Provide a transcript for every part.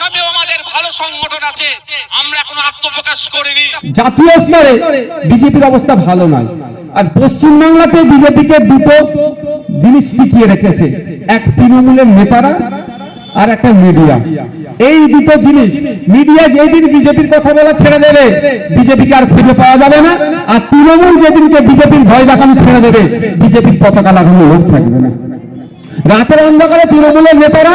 আসামেও আমাদের ভালো সংগঠন আছে। আমরা এখনও আত্মপ্রকাশ করিনি। জাতীয় স্তরে বিজেপির অবস্থা ভালো নয়। আর পশ্চিমবাংলাতে বিজেপিকে দুটো জিনিস টিকিয়ে রেখেছে। এক তৃণমূলের নেতারা আর একটা মিডিয়া। এই দুটো জিনিস মিডিয়া যেদিন বিজেপির কথা বলা ছেড়ে দেবে, বিজেপিকে আর খুঁজে পাওয়া যাবে না। আর তৃণমূল যেদিনকে বিজেপির ভয় দেখানো ছেড়ে দেবে, বিজেপির পতাকা লাগানো লোক থাকবে না। রাতের অন্ধকারে তৃণমূলের নেতারা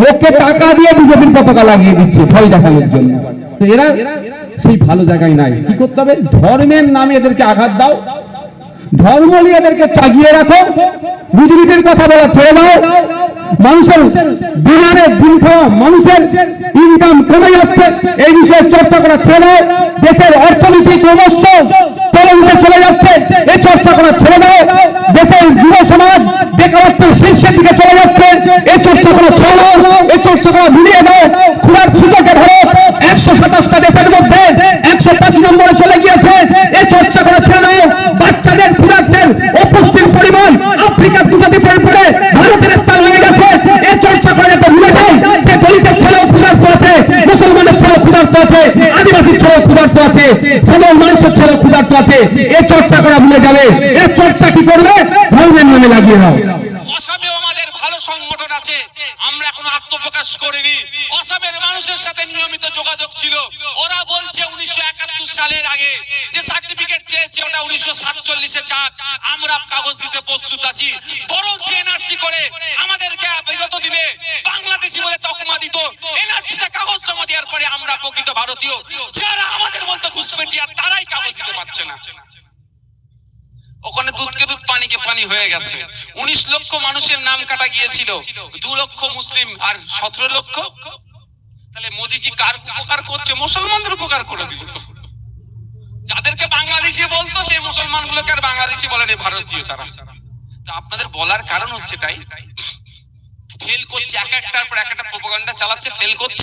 লোককে টাকা দিয়ে বিজেপির পতাকা লাগিয়ে দিচ্ছে ভয় দেখানোর জন্য। এরা সেই ভালো জায়গায় নাই। কি করতে হবে? ধর্মের নামে এদেরকে আঘাত দাও। ধর্ম নিয়ে এদেরকে চাগিয়ে রাখো। বুজরুকের কথা বলা ছেড়ে দাও। মানুষের বিমানের দিন খাওয়া মানুষের ইনকাম কমে যাচ্ছে। এই বিষয়ে চর্চা করা ছেড়ে দাও। দেশের অর্থনীতি ক্রমশ উঠে চলে যাচ্ছে। এই চর্চা করা ছেড়ে দাও। দেশের যুব সমাজ বেকারত্বের শীর্ষের দিকে চলে যাচ্ছে। এই চর্চা করা ছেড়ে দাও। এই চর্চা করা খুলার সুযোগে ভারত একশো ক্ষুধার্ত আছে, মুসলমানের ছেলেও ক্ষুধার্ত আছে আছে এই চর্চা করা ভুলে যাবে। এই চর্চা কি করবে? ধর্মের নামে লাগিয়ে দাও অসমেও আমাদের ভালো সংগঠন আছে আমরা আত্মপ্রকাশ করিনি। অসমের মানুষের সাথে নিয়মিত যোগাযোগ ছিল। ওরা বলছে উনিশশো একাত্তর সালের আগে যে সার্টিফিকেট চেয়েছে ওটা উনিশশো সাতচল্লিশে চাক। আমরা কাগজ দিতে প্রস্তুত আছি। বরঞ্চ এনআরসি করে আমাদেরকে বিগত দিনে বাংলাদেশি বলে তকমা দিত। এনআরসিতে কাগজ জমা দেওয়ার পরে আমরা প্রকৃত ভারতীয়। যারা আমাদের বলতো ঘুষপেটিয়া তারাই কাগজ দিতে পারছে না। ওখানে দুধকে দুধ পানিকে পানি হয়ে গেছে। উনিশ লক্ষ মানুষের নাম কাটা গিয়েছিল। দু লক্ষ মুসলিম আর সতেরো লক্ষ। তাহলে মোদিজি কার উপকার করছে? মুসলমানদের উপকার করে দিল তো। যাদেরকে বাংলাদেশি বলতো, সেই মুসলমান গুলোকে আর বাংলাদেশি বলেনি ভারতীয় তারা। তো আপনাদের বলার কারণ হচ্ছে তাই। ফেল করছে, এক একটার পর এক একটা প্রোপাগান্ডা চালাচ্ছে, ফেল করছে।